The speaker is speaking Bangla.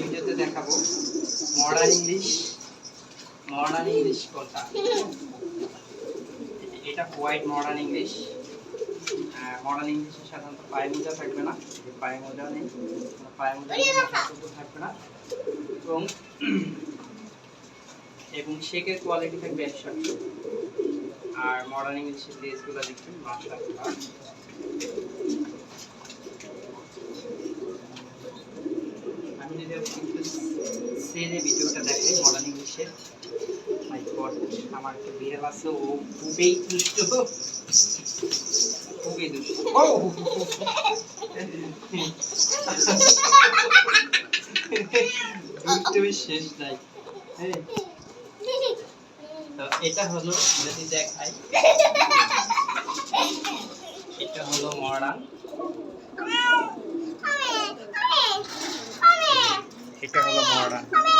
ভিডিওতে দেখাবো মডার্ন ইংলিশ মডার্ন ইংলিশ কোনটা এটা হোয়াইট মডার্ন ইংলিশ মডার্ন ইংলিশে সাধারণত পায়ে মোজা থাকবে না। পায়ে মোজা নেই পায়ে মোজা থাকবে না এবং এবং শেকের কোয়ালিটি থাকবে একসাথে আর মডার্ন ইংলিশের লেসগুলো দেখবেন মাশাআল্লাহ ভিডিওটা দেখাই মডার্ন ইংলিশের মাই আমার একটা বিড়াল আছে, ও খুবই দুষ্ট। খুবই দুষ্ট। শেষ নাই। হ্যাঁ। তো এটা হলো যদি দেখাই। এটা হলো মডার্ন এটা হলো মডার্ন